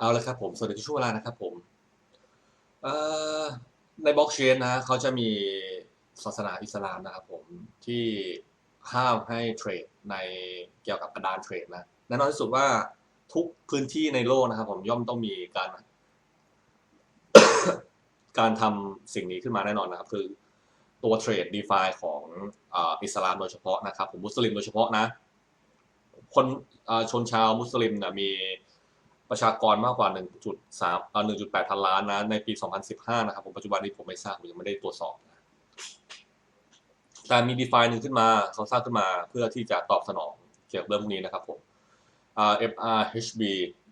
เอาละครับผมส่วัสดีทุกช่วงเวลานะครับผมในบล็อกเชนนะเขาจะมีศาสนาอิสลามนะครับผมที่ห้ามให้เทรดในเกี่ยวกับกระดานเทรดนะแน่นอนที่สุดว่าทุกพื้นที่ในโลกนะครับ ผมย่อมต้องมีการ การทำสิ่งนี้ขึ้นมาแน่นอนนะครับ คือตัวเทรดดีฟาของอิสลามโดยเฉพาะนะครับ ผมมุสลิมโดยเฉพาะนะ คนชนชาวมุสลิมเนี่ยมี ประชากรมากกว่า 1.3อ่า1.8 พันล้านนะ ในปี 2015 นะครับ ผมปัจจุบันนี้ผมไม่ทราบผมยังไม่ได้ตรวจสอบนะแต่มี d e f i หนึ่งขึ้นมา เขาสร้างขึ้นมาเพื่อที่จะตอบสนองเกี่ยวกับเรื่องพวกนี้นะครับผมอ่า FRHB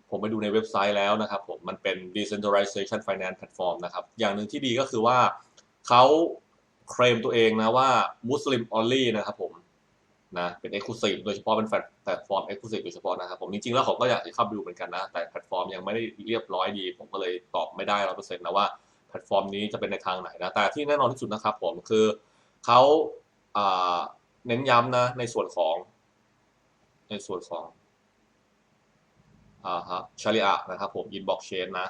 ผมไปดูในเว็บไซต์แล้วนะครับผม มันเป็น decentralization finance platform นะครับ อย่างหนึ่งที่ดีก็คือว่าเขาเคลมตัวเองนะว่า Muslim only นะครับผม นะเป็น Exclusive โดยเฉพาะเป็นแพลตฟอร์ม Exclusive โดยเฉพาะนะครับผมจริงๆแล้วผมก็อยากจะเข้าไปดูเหมือนกันนะ แต่แพลตฟอร์มยังไม่ได้เรียบร้อยดี ผมก็เลยตอบไม่ได้ร้อยเปอร์เซ็นต์นะว่าแพลตฟอร์มนี้จะเป็นในทางไหนนะแต่ที่แน่นอนที่สุดนะครับผมคือเขาอ่าเน้นย้ำนะในส่วนของ ในส่วนของอ่าฮะชาริอะนะครับผมอินบ็อกเชนนะ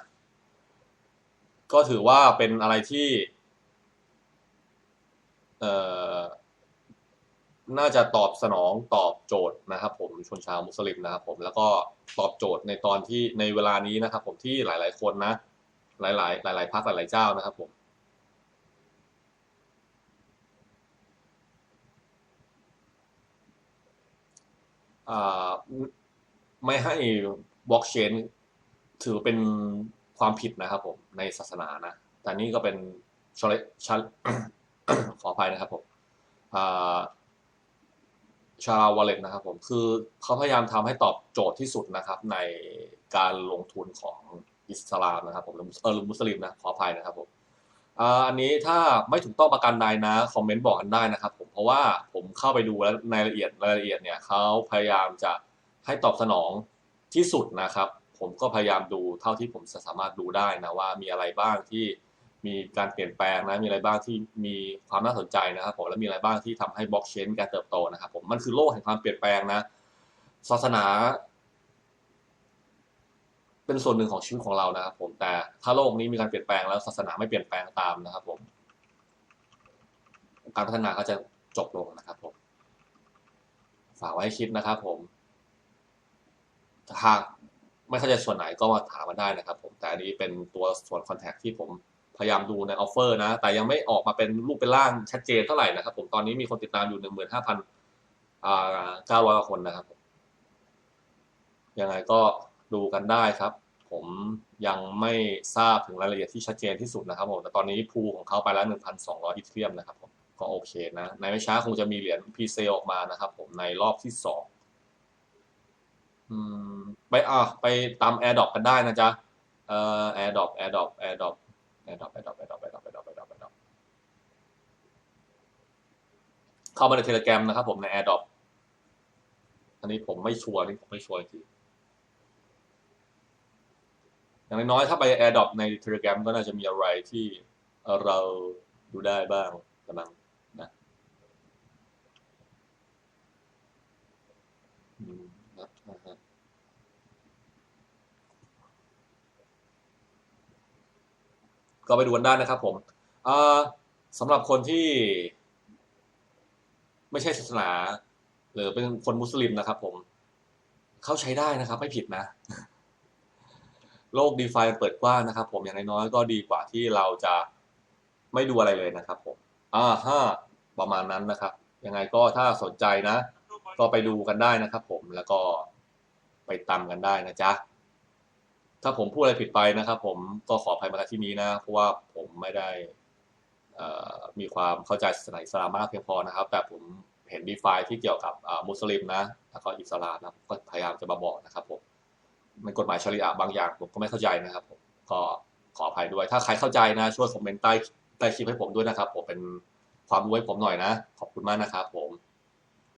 ก็ถือว่าเป็นอะไรที่เอ่อ น่าจะตอบสนองตอบโจทย์นะครับ ผมชนชาวมุสลิมนะครับ ผมแล้วก็ตอบโจทย์ในตอนที่ในเวลานี้นะครับ ผมที่หลาย ๆ คนนะ หลาย ๆ หลาย ๆพักหลาย ๆ เจ้านะครับ ผมไม่ให้บล็อกเชนถือเป็นความผิดนะครับผมในศาสนานะ แต่นี่ก็เป็นชลชลขออภัยนะครับผมอ่า ชาวอลเล็ตนะครับผมคือเขาพยายามทำให้ตอบโจทย์ที่สุดนะครับในการลงทุนของอิสลามนะครับผมหรือเออมุสลิมนะขออภัยนะครับผมอันนี้ถ้าไม่ถูกต้องประการใดนะคอมเมนต์บอกกันได้นะครับผมเพราะว่าผมเข้าไปดูแล้วในรายละเอียดรายละเอียดเนี่ยเขาพยายามจะให้ตอบสนองที่สุดนะครับ ผมก็พยายามดูเท่าที่ผมจะสามารถดูได้นะว่ามีอะไรบ้างที่ มีการเปลี่ยนแปลงนะมีอะไรบ้างที่มีความน่าสนใจนะครับผมและมีอะไรบ้างที่ทำให้บล็อกเชนการเติบโตนะครับผมมันคือโลกแห่งความเปลี่ยนแปลงนะศาสนา เป็นส่วนหนึ่งของชีวิตของเรานะครับผมแต่ถ้าโลกนี้มีการเปลี่ยนแปลงแล้วศาสนาไม่เปลี่ยนแปลงตามนะครับผมการพัฒนาก็จะจบลงนะครับผมฝากไว้ให้คิดนะครับผมหากไม่เข้าใจส่วนไหนก็มาถามมาได้นะครับผมแต่อันนี้เป็นตัวส่วนคอนแทคที่ผม พยายามดูในออฟเฟอร์นะ แต่ยังไม่ออกมาเป็นรูปเป็นร่างชัดเจนเท่าไหร่นะครับ ผมตอนนี้มีคนติดตามอยู่หนึ่งหมื่นห้าพันอ่าเก้าร้อยกว่าคนนะครับผมยังไงก็ดูกันได้ครับ ผมยังไม่ทราบถึงรายละเอียดที่ชัดเจนที่สุดนะครับผมแต่ตอนนี้พูของเขาไปแล้วหนึ่งพันสองร้อยอีเทียมนะครับผมก็โอเคนะ ในไม่ช้าคงจะมีเหรียญพีเซออกมานะครับผมในรอบที่สองไปอะไปตาม AirDrop กันได้นะจ๊ะเอ่อกแอร์ดอกแอร์ดอก แอดดอปแอดดอปแอดดอปแอดดอปแอดดอปแอดดอปแอดดอปเข้ามาในเทเลแกรมนะครับผมในแอดดอปอันนี้ผมไม่ชัวร์นี่ผมไม่ชัวร์จริงอย่างน้อยถ้าไป AirDrop ใน Telegram ก็น่าจะมีอะไรที่เราดูได้บ้างกำลังนะ ก็ไปดูกันได้นะครับผมอ่าสำหรับคนที่ ไม่ใช่ศาสนา หรือเป็นคนมุสลิมนะครับผม เขาใช้ได้นะครับ ไม่ผิดนะ โลกดีฟาเปิดกว้างนะครับ ผมอย่างน้อยก็ดีกว่าที่เราจะไม่ดูอะไรเลยนะครับ ผมอ่าห้าประมาณนั้นนะครับ ยังไงก็ถ้าสนใจนะ ก็ไปดูกันได้นะครับ ผมแล้วก็ไปตามกันได้นะจ๊ะ ถ้าผมพูดอะไรผิดไปนะครับ ผมก็ขออภัยมาณที่นี้นะ เพราะว่าผมไม่ได้มีความเข้าใจศาสนาอิสลามมากเพียงพอนะครับ แต่ผมเห็นดีฟาที่เกี่ยวกับมุสลิมนะแล้วก็อิสลามนะก็พยายามจะมาบอกนะครับผมมันกฎหมายชริอะบางอย่างผมก็ไม่เข้าใจนะครับผมก็ขออภัยด้วย ถ้าใครเข้าใจนะ ช่วยคอมเมนต์ใต้ใต้คลิปให้ผมด้วยนะครับ ผมเป็นความรู้ให้ผมหน่อยนะ ขอบคุณมากนะครับผม